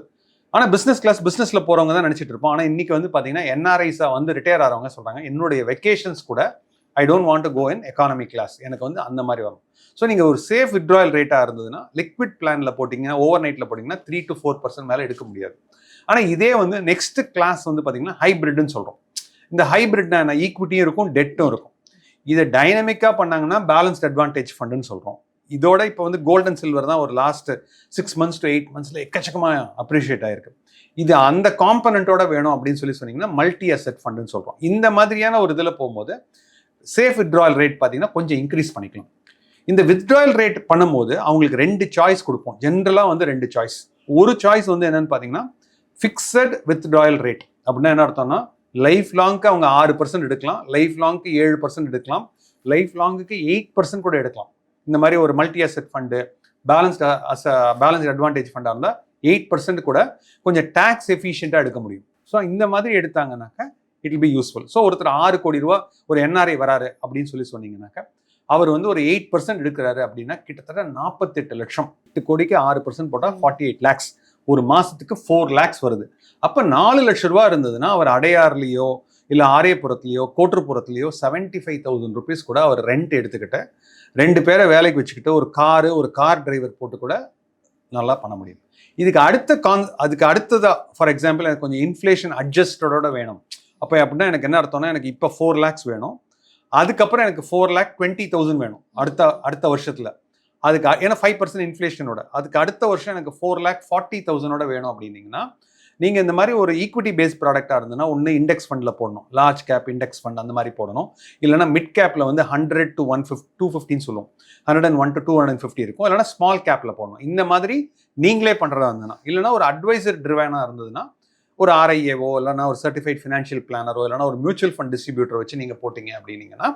[SPEAKER 1] ஆனால் பிஸ்னஸ் கிளாஸ் பிஸ்னஸில் போகிறவங்க தான் நினச்சிட்டு இருப்போம். ஆனால் இன்றைக்கி வந்து பார்த்தீங்கன்னா என்ஆர்ஐஸாக வந்து ரிட்டையர் ஆகிறவங்க சொல்கிறாங்க என்னுடைய வெக்கேஷன்ஸ் கூட I don't want to go in economy class எனக்கு வந்து அந்த மாதிரி வரும். ஸோ நீங்கள் ஒரு சேஃப் விட்ராயல் ரேட்டாக இருந்ததுன்னா லிக்விட் பிளானில் போட்டிங்கன்னா ஓவர் நைட்டில் போட்டிங்கன்னா த்ரீ டு ஃபோர் பர்சன்ட் மேலே எடுக்க முடியாது. ஆனால் இதே வந்து நெக்ஸ்ட் கிளாஸ் வந்து பார்த்தீங்கன்னா ஹைப்ரிட்னு சொல்கிறோம் இந்த ஹைப்ரிட்னா ஈக்விட்டியும் இருக்கும் டெட்டும் இருக்கும். இதை டைனமிக்காக பண்ணாங்கன்னா பேலன்ஸ்ட் அட்வான்டேஜ் ஃபண்டுன்னு சொல்கிறோம் இதோட இப்போ வந்து கோல்டன் சில்வர் தான் ஒரு last six months to eight மந்த்ஸில் எக்கச்சக்கமாக அப்ரிஷியேட் ஆயிருக்கு. இது அந்த காம்பனண்ட்டோட வேணும் அப்படின்னு சொல்லி சொன்னீங்கன்னா மல்டி அசெட் ஃபண்டுன்னு சொல்கிறோம் இந்த மாதிரியான ஒரு இதில் போகும்போது சேஃப் வித்ட்ராயல் ரேட் பார்த்தீங்கன்னா கொஞ்சம் இன்க்ரீஸ் பண்ணிக்கலாம். இந்த வித்ட்ராயல் ரேட் பண்ணும்போது அவங்களுக்கு ரெண்டு சாய்ஸ் கொடுப்போம். ஜென்ரலாக வந்து ரெண்டு சாய்ஸ் ஒரு சாய்ஸ் வந்து என்னன்னு பார்த்தீங்கன்னா ஃபிக்ஸட் வித்ட்ராயல் ரேட் அப்படின்னா என்ன அர்த்தம்னா லைஃப் லாங்க்கு அவங்க ஆறு பர்சன்ட் எடுக்கலாம் லைஃப் லாங்க்கு ஏழு பர்சன்ட் எடுக்கலாம் லைஃப் லாங்குக்கு எயிட் பர்சன்ட் கூட எடுக்கலாம். இந்த மாதிரி ஒரு multi asset fund balanced balanced advantage ஃபண்டாக இருந்தால் எயிட் பர்சன்ட் கூட கொஞ்சம் டேக்ஸ் எஃபிஷியண்ட்டாக எடுக்க முடியும். ஸோ இந்த மாதிரி எடுத்தாங்கனாக்கா it will be useful so ஒருத்தர் ஆறு கோடி ரூபா ஒரு என்ஆர்ஐ வராரு அப்படின்னு சொல்லி சொன்னீங்கன்னாக்கா அவர் வந்து ஒரு எயிட் பர்சன்ட் எடுக்கிறாரு அப்படின்னா கிட்டத்தட்ட நாற்பத்தெட்டு லட்சம். எட்டு கோடிக்கு ஆறு பர்சன்ட் போட்டால் ஃபார்ட்டி எயிட் லேக்ஸ் ஒரு மாதத்துக்கு ஃபோர் லேக்ஸ் வருது. அப்போ நாலு லட்ச ரூபா இருந்ததுன்னா அவர் அடையாறுலையோ இல்லை ஆரியபுரத்துலேயோ கோட்டுப்புறத்துலையோ செவன்ட்டி ஃபைவ் தௌசண்ட் ருபீஸ் கூட அவர் ரெண்ட் எடுத்துக்கிட்டு ரெண்டு பேரை வேலைக்கு வச்சுக்கிட்டு ஒரு காரு ஒரு கார் டிரைவர் போட்டு கூட நல்லா பண்ண முடியும். இதுக்கு அடுத்த கான் அதுக்கு அடுத்ததா ஃபார் எக்ஸாம்பிள் எனக்கு கொஞ்சம் இன்ஃப்ளேஷன் அட்ஜஸ்டடோட வேணும். அப்போ அப்படின்னா எனக்கு என்ன அர்த்தம்னா எனக்கு இப்போ ஃபோர் லேக்ஸ் வேணும். அதுக்கப்புறம் எனக்கு ஃபோர் லேக் டுவெண்ட்டி தௌசண்ட் வேணும் அடுத்த அடுத்த வருஷத்தில். அதுக்கு ஏன்னா ஃபைவ் பர்சன்ட் இன்ஃப்ளேஷனோட அதுக்கு அடுத்த வருஷம் எனக்கு ஃபோர் லேக் ஃபார்ட்டி தௌசண்டோட வேணும் அப்படின்னீங்கன்னா நீங்கள் இந்த மாதிரி ஒரு ஈக்விட்டி பேஸ் ப்ராடக்டாக இருந்ததுன்னா ஒன்று இண்டெக்ஸ் ஃபண்டில் போடணும். லார்ஜ் கேப் இண்டெக்ஸ் ஃபண்ட் அந்த மாதிரி போடணும். இல்லைனா மிட் கேப்பில் வந்து hundred to one fifty two ஃபிஃப்டின்னு சொல்லுவோம். Hundred and one to two hundred fifty இருக்கும். இல்லைனா ஸ்மால் கேப்பில் போடணும். இந்த மாதிரி நீங்களே பண்ணுறதா இருந்ததுன்னா இல்லைனா ஒரு அட்வைசர் ட்ரிவைனாக இருந்ததுன்னா ஒரு ஆர்ஐஏவோ இல்லைனா ஒரு சர்டிஃபைட் ஃபினான்ஷியல் பிளானரோ இல்லைனா ஒரு மியூச்சுவல் ஃபண்ட் டிஸ்ட்ரிபியூட்டர் வச்சு நீங்கள் போட்டிங்க அப்படின்னீங்கன்னா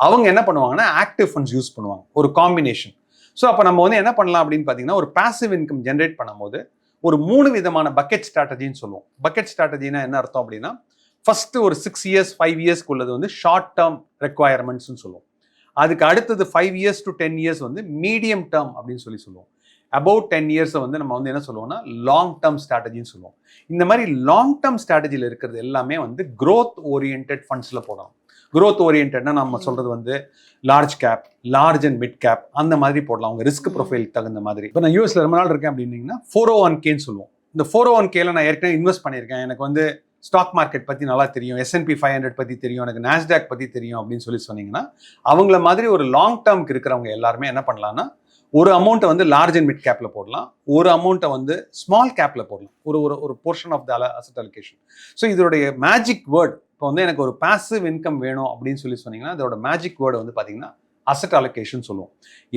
[SPEAKER 1] அவங்க என்ன பண்ணுவாங்கன்னா ஆக்டிவ் ஃபண்ட்ஸ் யூஸ் பண்ணுவாங்க. ஒரு காம்பினேஷன் ஸோ அப்போ நம்ம வந்து என்ன பண்ணலாம் அப்படின்னு பார்த்தீங்கன்னா ஒரு பாசிவ் இன்கம் ஜென்ரேட் பண்ணும்போது ஒரு மூணு விதமான பக்கெட் ஸ்ட்ராட்டஜின்னு சொல்லுவோம். பக்கெட் ஸ்ட்ராட்டஜினா என்ன அர்த்தம் அப்படின்னா ஃபர்ஸ்ட் ஒரு சிக்ஸ் இயர்ஸ் ஃபைவ் இயர்ஸ்க்குள்ளது வந்து ஷார்ட் டேர்ம் ரெக்குவயர்மெண்ட்ஸ்னு சொல்லுவோம். அதுக்கு அடுத்தது five years to ten years வந்து மீடியம் டேர்ம் அப்படின்னு சொல்லி சொல்லுவோம். அபவுட் டென் இயர்ஸை வந்து நம்ம வந்து என்ன சொல்லுவோம்னா லாங் டேர்ம் ஸ்ட்ராட்டஜின்னு சொல்லுவோம். இந்த மாதிரி லாங் டேர்ம் ஸ்ட்ராட்டஜியில் இருக்கிறது எல்லாமே வந்து க்ரோத் ஓரியன்ட் ஃபண்ட்ஸில் போடலாம் க்ரோத் ஓரியன்டா நம்ம சொல்றது வந்து large cap large and mid cap அந்த மாதிரி போடலாம். அவங்க ரிஸ்க் ப்ரொஃபைல் தகுந்த மாதிரி. இப்போ நான் யூஎஸ்ல ரொம்ப நாள் இருக்கேன் அப்படின்னீங்கன்னா ஃபோர் ஓ ஒன் கேன்னு சொல்லுவோம். இந்த ஃபோர் ஓ ஒன் கேல நான் ஏற்கனவே இன்வெஸ்ட் பண்ணியிருக்கேன். எனக்கு வந்து ஸ்டாக் மார்க்கெட் பற்றி நல்லா தெரியும். எஸ்என்பி ஃபைவ் ஹண்ட்ரட் பற்றி தெரியும். எனக்கு நாஸ்டாக் பற்றி தெரியும் அப்படின்னு சொல்லி சொன்னீங்கன்னா அவங்கள மாதிரி ஒரு லாங் டேர்முக்கு இருக்கிறவங்க எல்லாருமே என்ன பண்ணலாம்னா ஒரு அமௌண்ட்டை வந்து லார்ஜ் அண்ட் மிட் கேப்பில் போடலாம். ஒரு அமௌண்ட்டை வந்து ஸ்மால் கேப்பில் போடலாம். ஒரு ஒரு ஒரு portion of the asset allocation so இதோடைய மேஜிக் வேர்ட் இப்போ வந்து எனக்கு ஒரு பாசிவ் இன்கம் வேணும் அப்படின்னு சொல்லி சொன்னீங்கன்னா அதோட மேஜிக் வேர்டு வந்து பார்த்தீங்கன்னா அசட் அலோகேஷன் சொல்லுவோம்.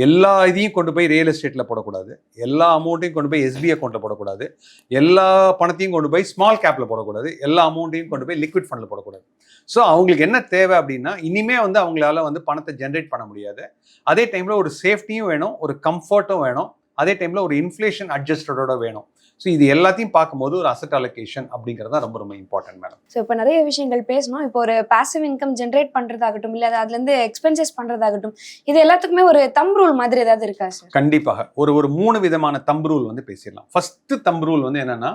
[SPEAKER 1] எல்லா இதையும் கொண்டு போய் ரியல் எஸ்டேட்டில் போடக்கூடாது. எல்லா அமௌண்ட்டையும் கொண்டு போய் எஸ்பி அக்கௌண்ட்டில் போடக்கூடாது. எல்லா பணத்தையும் கொண்டு போய் ஸ்மால் கேப்பில் போடக்கூடாது. எல்லா அமௌண்ட்டையும் கொண்டு போய் லிக்விட் ஃபண்டில் போடக்கூடாது. ஸோ அவங்களுக்கு என்ன தேவை அப்படின்னா இனிமே வந்து அவங்களால வந்து பணத்தை ஜென்ரேட் பண்ண முடியாது. அதே டைமில் ஒரு சேஃப்டியும் வேணும் ஒரு கம்ஃபர்ட்டும் வேணும். அதே டைமில் ஒரு இன்ஃப்ளேஷன் அட்ஜஸ்டடோட வேணும். ஸோ இது எல்லாத்தையும் பார்க்கும்போது ஒரு அசட் அலோகேஷன் அப்படிங்கிறது தான் ரொம்ப ரொம்ப இம்பார்ட்டன்ட் மேடம்
[SPEAKER 2] ஸோ இப்போ நிறைய விஷயங்கள் பேசணும். இப்போ ஒரு பாசிவ் இன்கம் ஜென்ரேட் பண்றதாகட்டும் இல்லை அதுலேருந்து எக்ஸ்பென்சஸ் பண்றதாகட்டும் இது எல்லாத்துக்குமே ஒரு தம் ரூல் மாதிரி ஏதாவது இருக்கா சார்
[SPEAKER 1] கண்டிப்பாக. ஒரு ஒரு மூணு விதமான தம்பு ரூல் வந்து பேசிடலாம். ஃபர்ஸ்ட் தம்பு ரூல் வந்து என்னன்னா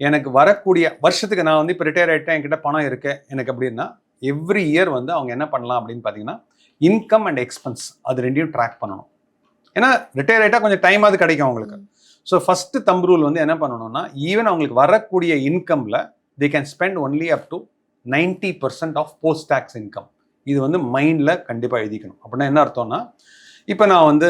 [SPEAKER 1] எனக்கு வரக்கூடிய வருஷத்துக்கு நான் வந்து இப்போ ரிட்டையர் ஆகிட்டேன் என்கிட்ட பணம் இருக்கு. எனக்கு அப்படின்னா எவ்ரி இயர் வந்து அவங்க என்ன பண்ணலாம் அப்படின்னு பார்த்தீங்கன்னா இன்கம் அண்ட் எக்ஸ்பென்ஸ் அது ரெண்டையும் ட்ராக் பண்ணணும். ஏன்னா ரிட்டையர் ஆகிட்டா கொஞ்சம் டைம் அது கிடைக்கும் அவங்களுக்கு. ஸோ ஃபஸ்ட்டு தம்பு ரூல் வந்து என்ன பண்ணணும்னா ஈவன் அவங்களுக்கு வரக்கூடிய இன்கம்ல they can spend only up to ninety percent of post tax income இது வந்து மைண்டில் கண்டிப்பாக எழுதிக்கணும். அப்படின்னா என்ன அர்த்தம்னா இப்போ நான் வந்து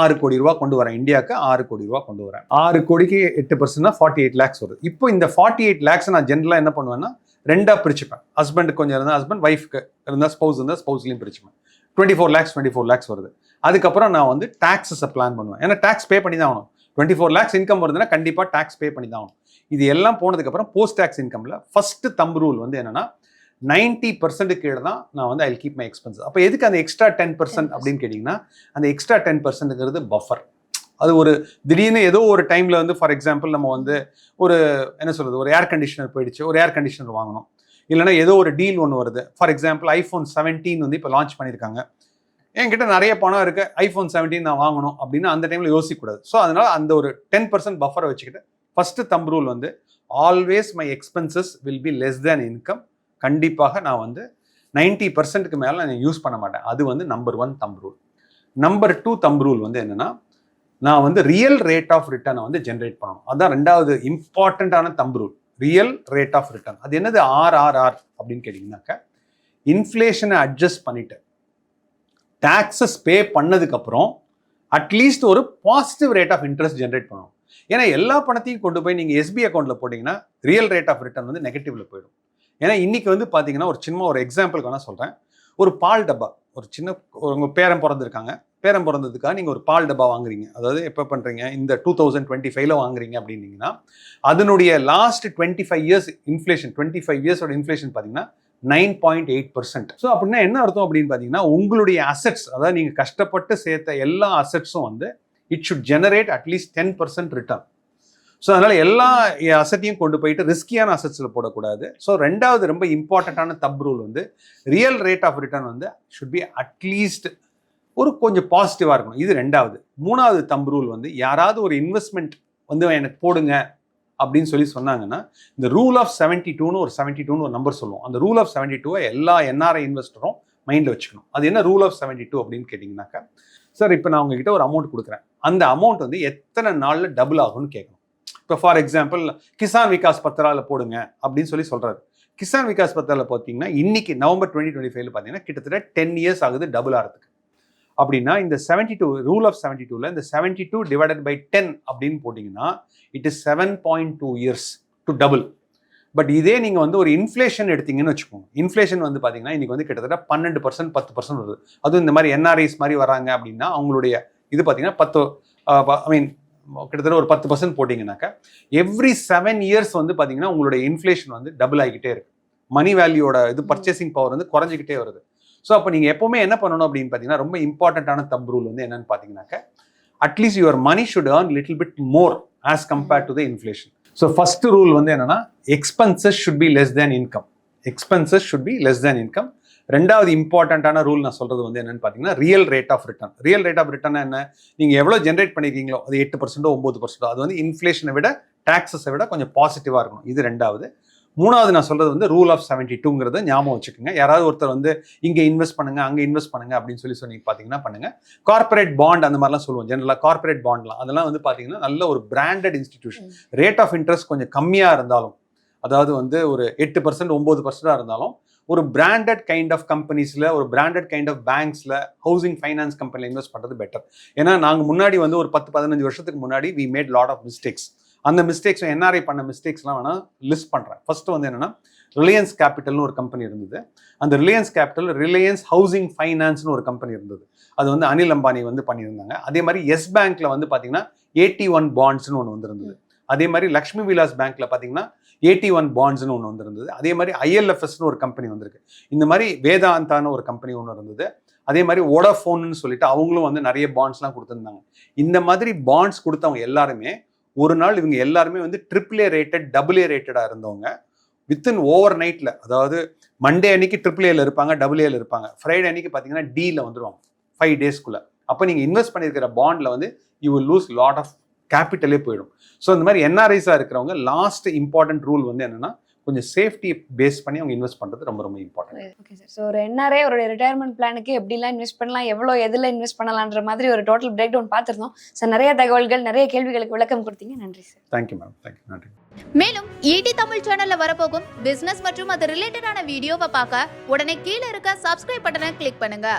[SPEAKER 1] ஆறு கோடி ரூபா கொண்டு வரேன். இந்தியாவுக்கு ஆறு கோடி ரூபா கொண்டு வரேன். ஆறு கோடிக்கு எட்டு பர்சன்ட்னா ஃபார்ட்டி எயிட் லேக்ஸ் வருது. இப்போ இந்த ஃபார்ட்டி எயிட் லேக்ஸ் நான் ஜென்ரலாக என்ன பண்ணுவேன்னா ரெண்டாக பிரிச்சுப்பேன். ஹஸ்பண்டுக்கு கொஞ்சம் இருந்தால் ஹஸ்பண்ட் ஒய்ஃப்க்கு இருந்தால் ஸ்பௌஸ் இருந்தால் ஸ்பௌஸ்லையும் பிரிச்சுப்பேன் twenty four lakhs twenty four lakhs வருது. அதுக்கப்புறம் நான் வந்து டேக்ஸஸை பிளான் பண்ணுவேன். ஏன்னா டேக்ஸ் பே பண்ணி தான் ஆகணும். டுவெண்ட்டி ஃபோர் லேக்ஸ் இன்கம் வருதுன்னா கண்டிப்பாக டாக்ஸ் பே பண்ணி தான் ஆகணும். இது எல்லாம் போனதுக்கப்புறம் போஸ்ட் டேக்ஸ் இன்கமில் ஃபஸ்ட்டு தம்பு ரூல் வந்து என்னன்னா நைன்ட்டி பர்சன்ட் கீழே தான் நான் வந்து ஐ கீப் மை எக்ஸ்பென்ஸ் அப்போ எதுக்கு அந்த எக்ஸ்ட்ரா டென் பர்சன்ட் அப்படின்னு கேட்டிங்கன்னா அந்த எக்ஸ்ட்ரா டென் பர்சன்ட்ங்கிறது பஃபர் அது ஒரு திடீர்னு ஏதோ ஒரு டைமில் வந்து ஃபார் எக்ஸாம்பிள் நம்ம வந்து ஒரு என்ன சொல்கிறது ஒரு ஏர் கண்டிஷனர் போயிடுச்சு ஒரு ஏர் கண்டிஷனர் வாங்கணும். இல்லைன்னா ஏதோ ஒரு டீல் ஒன்று வருது. ஃபார் எக்ஸாம்பிள் ஐஃபோன் செவன்டீன் வந்து இப்போ லான்ச் பண்ணியிருக்காங்க. என்கிட்ட நிறைய பணம் இருக்கு ஐஃபோன் செவன்டீன் நான் வாங்கணும் அப்படின்னு அந்த டைமில் யோசிக்கக்கூடாது. ஸோ அதனால அந்த ஒரு டென் பர்சன்ட் பஃபரை வச்சுக்கிட்டு ஃபர்ஸ்ட் தம் ரூல் வந்து always my expenses will be less than income கண்டிப்பாக நான் வந்து நைன்டி பர்சன்ட்டுக்கு மேலே நான் யூஸ் பண்ண மாட்டேன். அது வந்து number one thumb rule number two thumb rule வந்து என்னென்னா நான் வந்து ரியல் ரேட் ஆஃப் ரிட்டர்னை வந்து ஜென்ரேட் பண்ணணும். அதுதான் ரெண்டாவது இம்பார்ட்டண்ட்டான thumb rule real rate of return அது என்னது? ஆர்ஆர்ஆர் அப்படின்னு கேட்டிங்கனாக்கா இன்ஃப்ளேஷனை அட்ஜஸ்ட் பண்ணிட்டு டேக்ஸஸ் பே பண்ணதுக்கப்புறம் அட்லீஸ்ட் ஒரு positive rate of interest generate பண்ணும். ஏன்னா எல்லா பணத்தையும் கொண்டு போய் நீங்கள் எஸ்பி அக்கௌண்ட்டில் போட்டிங்கன்னா ரியல் ரேட் ஆஃப் ரிட்டர்ன் வந்து நெகட்டிவில் போயிடும். ஏன்னா இன்றைக்கி வந்து பார்த்தீங்கன்னா ஒரு சின்ன ஒரு எக்ஸாம்பிளுக்கு வேணால் சொல்கிறேன் ஒரு பால் டப்பா ஒரு சின்ன உங்கள் பேரம் பிறந்திருக்காங்க. பேரம் பிறந்ததுக்காக நீங்கள் ஒரு பால் டப்பா வாங்குறீங்க. அதாவது எப்போ பண்ணுறீங்க இந்த டூ தௌசண்ட் டுவெண்ட்டி ஃபைவ்ல வாங்குறீங்க அப்படின்னீங்கன்னா அதனுடைய last twenty five years inflation twenty five இயர்ஸோட inflation பார்த்தீங்கன்னா nine point eight percent. So அப்படின்னா என்ன அர்த்தம் அப்படின்னு பார்த்தீங்கன்னா உங்களுடைய அசெட்ஸ் அதாவது நீங்கள் கஷ்டப்பட்டு சேர்த்த எல்லா அசெட்ஸும் வந்து it should generate at least ten percent return so அதனால் எல்லா அசட்டையும் கொண்டு போயிட்டு ரிஸ்கியான அசட்ஸில் போடக்கூடாது. ஸோ ரெண்டாவது ரொம்ப இம்பார்ட்டண்ட்டான தப் ரூல் வந்து ரியல் ரேட் ஆஃப் ரிட்டர்ன் வந்து ஷுட் பி அட்லீஸ்ட் ஒரு கொஞ்சம் பாசிட்டிவாக இருக்கணும். இது ரெண்டாவது. மூணாவது தம் ரூல் வந்து யாராவது ஒரு இன்வெஸ்ட்மெண்ட் வந்து எனக்கு போடுங்க. அப்படின்னு சொல்லி சொன்னாங்கன்னா இந்த ரூல் ஆஃப் செவன்டி டூன்னு ஒரு செவன்டி டூன்னு ஒரு நம்பர் சொல்லுவோம். அந்த ரூல் ஆஃப் செவன்டி டூவை எல்லா என்ஆர்ஐ இன்வெஸ்டரும் மைண்டில் வச்சுக்கணும். அது என்ன ரூல் ஆஃப் செவன்டி டூ அப்படின்னு கேட்டிங்கனாக்கா சார் இப்போ நான் உங்ககிட்ட ஒரு அமௌண்ட் கொடுக்குறேன். அந்த அமௌண்ட் வந்து எத்தனை நாளில் டபுள் ஆகும்னு கேட்கணும். இப்போ ஃபார் எக்ஸாம்பிள் கிசான் விகாஸ் பத்திராவில் போடுங்க அப்படின்னு சொல்லி சொல்கிறாரு கிசான் விகாஸ் பத்திராவில் பார்த்தீங்கன்னா இன்னைக்கு நவம்பர் டுவெண்ட்டி டுவெண்ட்டி ஃபைவ்ல பார்த்தீங்கன்னா கிட்டத்தட்ட டென் இயர்ஸ் ஆகுது டபுள் ஆகிறதுக்கு அப்படின்னா இந்த seventy two rule of seventy டூவில் இந்த seventy two divided by ten அப்படின்னு போட்டிங்கன்னா it is seven point two years to double but இதே நீங்கள் வந்து ஒரு இன்ஃப்ளேஷன் எடுத்தீங்கன்னு வச்சுக்கோங்க. இன்ஃப்ளேஷன் வந்து பார்த்தீங்கன்னா இன்னைக்கு வந்து கிட்டத்தட்ட பன்னெண்டு பர்சன்ட் பத்து பர்சன்ட் வருது. அதுவும் இந்த மாதிரி என்ஆர்ஐஸ் மாதிரி வராங்க அப்படின்னா அவங்களுடைய இது பார்த்தீங்கன்னா பத்து ஐ மீன் கிட்டத்தட்ட ஒரு பத்து பர்சன்ட் போட்டிங்கனாக்கா எவ்ரி செவன் இயர்ஸ் வந்து பார்த்தீங்கன்னா உங்களுடைய இன்ஃப்ளேஷன் வந்து டபுள் ஆகிக்கிட்டே இருக்கு. மணி வேல்யூட இது பர்ச்சேசிங் பவர் வந்து குறைஞ்சிக்கிட்டே வருது. ஸோ அப்போ நீங்கள் எப்போவுமே என்ன பண்ணணும் அப்படின்னு பார்த்தீங்கன்னா ரொம்ப இம்பார்ட்டண்ட்டான தம் ரூல் வந்து என்னன்னு பார்த்தீங்கன்னாக்க at least your money should earn little bit more as compared to the inflation so first rule வந்து என்னன்னா expenses should be less than income expenses should be less than income ரெண்டாவது இம்பார்ட்டண்ட்டான rule நான் சொல்கிறது வந்து என்னென்னு பார்த்தீங்கன்னா real rate of return real rate of return என்ன? நீங்கள் எவ்வளோ ஜென்ரேட் பண்ணியிருக்கீங்களோ அது எட்டு பர்சன்டோ ஒம்பது பர்சன்டோ அது வந்து இன்ஃப்ளேஷனை விட டாக்ஸஸை விட கொஞ்சம் பாசிட்டிவாக இருக்கணும். இது ரெண்டாவது. மூணாவது நான் சொல்றது வந்து ரூல் ஆஃப் செவன்டி டூங்கிறத ஞாபகம் வச்சுக்கோங்க. யாராவது ஒருத்தர் வந்து இங்கே இன்வெஸ்ட் பண்ணுங்க அங்கே இன்வெஸ்ட் பண்ணுங்க அப்படின்னு சொல்லி சொன்னீங்க பார்த்தீங்கன்னா பண்ணுங்க. கார்பரேட் பாண்ட் அந்த மாதிரிலாம் சொல்லுவோம். ஜென்ரலாக கார்பரேட் பாண்ட்லாம் அதெல்லாம் வந்து பார்த்தீங்கன்னா நல்ல ஒரு branded institution rate of interest கொஞ்சம் கம்மியாக இருந்தாலும் அதாவது வந்து ஒரு எட்டு பர்சன்ட் ஒம்பது பர்சன்டாக இருந்தாலும் ஒரு பிராண்டட் கைண்ட் ஆஃப் கம்பெனிஸில் ஒரு பிராண்டட் கைண்ட் ஆஃப் பேங்க்ஸில் ஹவுசிங் ஃபைனான்ஸ் கம்பெனியில் இன்வெஸ்ட் பண்ணுறது பெட்டர் ஏன்னா நாங்கள் முன்னாடி வந்து ஒரு பத்து பதினஞ்சு வருஷத்துக்கு முன்னாடி we made lot of mistakes அந்த மிஸ்டேக்ஸ் என்ஆர்ஐ பண்ண மிஸ்டேக்ஸ்லாம் வேணால் லிஸ்ட் பண்ணுறேன் ஃபஸ்ட்டு வந்து என்னென்னா ரிலையன்ஸ் கேபிட்டல்னு ஒரு கம்பெனி இருந்தது. அந்த ரிலையன்ஸ் கேபிட்டல் ரிலையன்ஸ் ஹவுசிங் ஃபைனான்ஸ்னு ஒரு கம்பெனி இருந்தது. அது வந்து அனில் அம்பானி வந்து பண்ணியிருந்தாங்க. அதே மாதிரி எஸ் பேங்க்கில் வந்து பார்த்தீங்கன்னா ஏடி ஒன் பாண்ட்ஸ்னு ஒன்று வந்திருந்தது. அதே மாதிரி லக்ஷ்மி விலாஸ் பேங்க்ல பார்த்தீங்கன்னா ஏடி ஒன் பாண்ட்ஸ்னு ஒன்று வந்திருந்தது. அதே மாதிரி ஐஎல்எஃப்எஸ்னு ஒரு கம்பெனி வந்திருக்கு. இந்த மாதிரி வேதாந்தான ஒரு கம்பெனி ஒன்று இருந்தது. அதே மாதிரி ஓடாஃபோன்னு சொல்லிட்டு அவங்களும் வந்து நிறைய பாண்ட்ஸ்லாம் கொடுத்துருந்தாங்க. இந்த மாதிரி பாண்ட்ஸ் கொடுத்தவங்க எல்லாருமே ஒரு நாள் இவங்க எல்லாருமே வந்து triple A rated double A ரேட்டடாக இருந்தவங்க. வித்தின் ஓவர் நைட்டில் அதாவது மண்டே அன்னைக்கு ட்ரிபிள் ஏல இருப்பாங்க டபுள் ஏல இருப்பாங்க. ஃப்ரைடே அன்னைக்கு பார்த்தீங்கன்னா டீல வந்துடுவாங்க ஃபைவ் டேஸ்க்குள்ளே அப்போ நீங்கள் இன்வெஸ்ட் பண்ணியிருக்கிற பாண்டில் வந்து you will lose lot of கேபிட்டலே போயிடும். ஸோ இந்த மாதிரி என்ஆர்ஐஸாக இருக்கிறவங்க லாஸ்ட் இம்பார்ட்டன்ட் ரூல் வந்து என்னென்னா கொஞ்சம் சேஃப்டி பேஸ் பண்ணி அவங்க இன்வெஸ்ட் பண்ணுறது ரொம்ப ரொம்ப இம்பார்ட்டன்ட்
[SPEAKER 2] ஓகே சார் ஸோ ஒரு என்ஆர்ஐ ஒரு ரிட்டையர்மெண்ட் பிளானுக்கு எப்படிலாம் இன்வெஸ்ட் பண்ணலாம் எவ்வளோ எதில் இன்வெஸ்ட் பண்ணலான்ற மாதிரி ஒரு டோட்டல் பிரேக் டவுன் பார்த்துருந்தோம். சார் நிறைய தகவல்கள் நிறைய கேள்விகளுக்கு விளக்கம் கொடுத்தீங்க. நன்றி சார்
[SPEAKER 1] தேங்க்யூ மேம் தேங்க்யூ நன்றி.
[SPEAKER 3] மேலும் ஈடி தமிழ் சேனல்ல வரப்போகும் பிசினஸ் மற்றும் அது ரிலேட்டடான வீடியோவை பார்க்க உடனே கீழே இருக்க சப்ஸ்கிரைப் பட்டனை கிளிக் பண்ணுங்க.